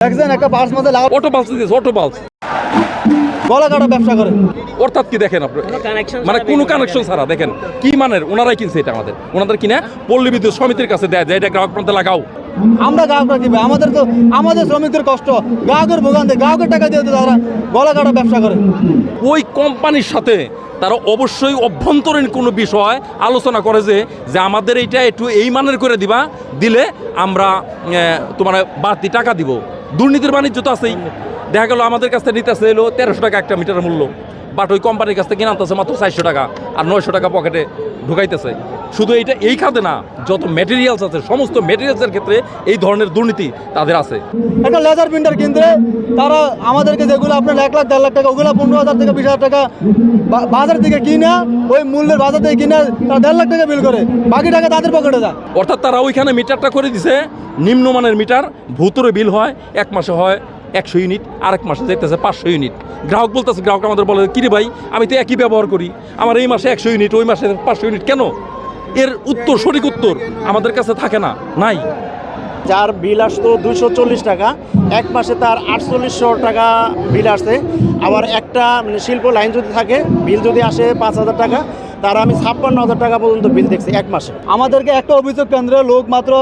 দেখছেন একটা পার্স মাঝে লাল অটো পালস দিয়েছে অটো পালস গলা কাটা ব্যবসা করে অর্থাৎ কি দেখেন আপনি? মানে কোনো কানেকশন ছাড়া দেখেন কি মানের? ওনারাই কিনছে এটা আমাদের। ওনাদের কিনে পল্লী বিদ্যুৎ সমিতির কাছে দেয় যে এটা গ্রাহক প্রান্তে লাগাও। আমরা গ্রাহকরা কিনবে আমাদের তো আমাদের শ্রমিকদের কষ্ট। গ্রাহকের ভোগান্তি গ্রাহকের টাকা দিয়ে তারা গলা কাটা ব্যবসা করে। ওই কোম্পানির সাথে তারা অবশ্যই অভ্যন্তরীণ কোনো বিষয় আলোচনা করে যে যে আমাদের এইটা একটু এই মানের করে দিবা দিলে আমরা আহ, তোমার বাড়তি টাকা দিব। দুর্নীতির বাণিজ্য তো আছেই। দেখা গেল আমাদের কাছ থেকে নিতেছে এলো তেরোশো টাকা একটা মিটার মূল্য। বাট ওই কোম্পানির কাছ থেকে কিনে আনতেছে মাত্র চারশো টাকা আর নয়শো টাকা পকেটে ঢুকাইতেছে। শুধু এইটা এই খাতে না যত মেটেরিয়ালস আছে সমস্ত মেটেরিয়ালসের ক্ষেত্রে এই ধরনের দুর্নীতি তাদের আছে। একটা লেজার প্রিন্টার কিনতে তারা আমাদেরকে যেগুলো আপনার এক লাখ দেড় লাখ টাকা ওগুলো পনেরো হাজার থেকে বিশ হাজার টাকা বাজার থেকে কিনে ওই মূল্যের বাজার থেকে কিনে তারা দেড় লাখ টাকা বিল করে। বাকি টাকা তাদের পকেটে যায়। অর্থাৎ তারা ওইখানে মিটারটা করে দিছে নিম্নমানের মিটার ভূতরে বিল হয় এক মাসে হয় একশো ইউনিট আরেক মাসে যাইতেছে পাঁচশো ইউনিট গ্রাহক বলতেছে গ্রাহক আমাদের বলে কিরে ভাই আমি তো একই ব্যবহার করি। আমার এই মাসে একশো ইউনিট ওই মাসে পাঁচশো ইউনিট কেন? এর উত্তর সঠিক উত্তর আমাদের কাছে থাকে না নাই। যার বিল আসতো দুশো চল্লিশ টাকা এক মাসে তার আটচল্লিশশো টাকা বিল আসছে আবার একটা মানে শিল্প লাইন যদি থাকে বিল যদি আসে পাঁচ হাজার টাকা তার আমি ছাপ্পান্ন হাজার টাকা পর্যন্ত বিল দেখছি এক মাসে। আমাদেরকে একটা অভিযোগ কেন্দ্রে লোক মাত্র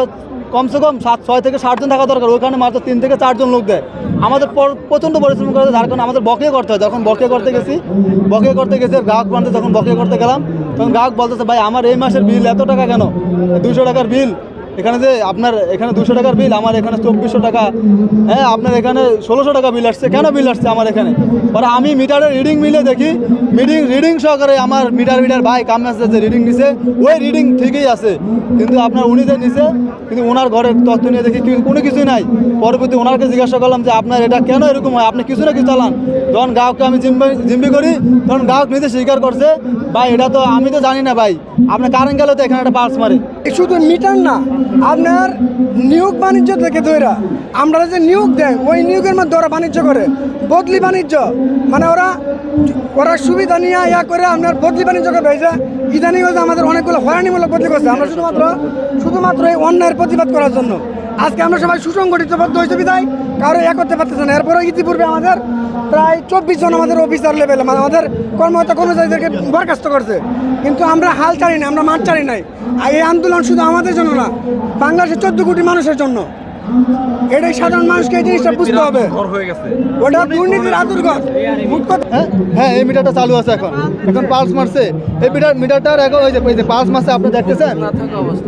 কমসে কম সাত, ছয় থেকে ষাটজন থাকা দরকার। ওইখানে মাত্র তিন থেকে চারজন লোক দেয়। আমাদের পর- প্রচণ্ড পরিশ্রম করতে যার কারণে আমাদের বকে করতে হয়। যখন বকে করতে গেছি, বকে করতে গেছি গ্রাহক প্রান্তে যখন বকে করতে গেলাম, তখন গ্রাহক বলতেছে, ভাই, আমার এই মাসের বিল এত টাকা কেন? দুশো টাকার বিল এখানে যে আপনার, এখানে দুশো টাকার বিল, আমার এখানে চব্বিশশো টাকা। হ্যাঁ আপনার এখানে ষোলোশো টাকা বিল আসছে। কেন বিল আসছে আমার এখানে? পরে আমি মিটারের রিডিং মিলে দেখি মিডিং রিডিং সহকারে আমার মিটার মিটার ভাই কাম যে রিডিং নিছে, ওই রিডিং ঠিকই আছে। কিন্তু আপনার উনি যে নিছে, কিন্তু ওনার ঘরের তথ্য নিয়ে দেখি কোনো কিছুই নাই। পরবর্তী ওনাকে জিজ্ঞাসা করলাম যে, আপনার এটা কেন এরকম হয়? আপনি কিছু না কিছু চালান। যখন গ্রাহককে আমি জিম্বি জিম্বি করি, তখন গ্রাহক নিজে স্বীকার করছে, ভাই, এটা তো আমি তো জানি না ভাই। আপনার কারেন্ট গেলে তো এখানে একটা পার্স মারে। শুধু মিটার না, আপনার নিয়োগ বাণিজ্য থেকে ধরা আমরা যে নিয়োগ দেয়, ওই নিয়োগের মধ্যে ওরা বাণিজ্য করে। বদলি বাণিজ্য মানে ওরা ওরা সুবিধা নিয়ে ইয়া করে আপনার বদলি বাণিজ্য করে ভেজে ইদানিং হচ্ছে আমাদের অনেকগুলো হয়রানিমূলক বদলি করছে। আমরা শুধুমাত্র শুধুমাত্র এই অন্যায়ের প্রতিবাদ করার জন্য। আজকে আমরা সবাই সুসংগঠিতবদ্ধ হয়েছে বিদায়, কারও ইয়া করতে পারতেছে না। এরপরে ইতিপূর্বে আমাদের প্রায় চব্বিশ জন আমাদের অফিসার লেভেল মানে আমাদের কর্মকর্তা কর্মচারীদেরকে বরখাস্ত করছে। কিন্তু আমরা হাল ছাড়ি না আমরা মাঠ ছাড়ি নাই। আর এই আন্দোলন শুধু আমাদের জন্য না, বাংলাদেশের চোদ্দ কোটি মানুষের জন্য। এটাই সাধারণ মানুষকে এই জিনিসটা বুঝতে হবে ওটা দুর্নীতির আতুর ঘর হ্যাঁ এই মিটারটা চালু আছে এখন এখন পালস মারছে এই মিটার মিটারটার এখন ওই যে ওই যে পালস মারছে আপনি দেখতেছেন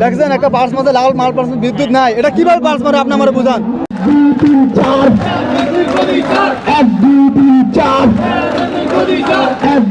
দেখছেন একটা পালস মারছে লাল মাল পালস বিদ্যুৎ নাই এটা কীভাবে পালস মারে আপনি আমার বুঝান এক দুই তিন চার এক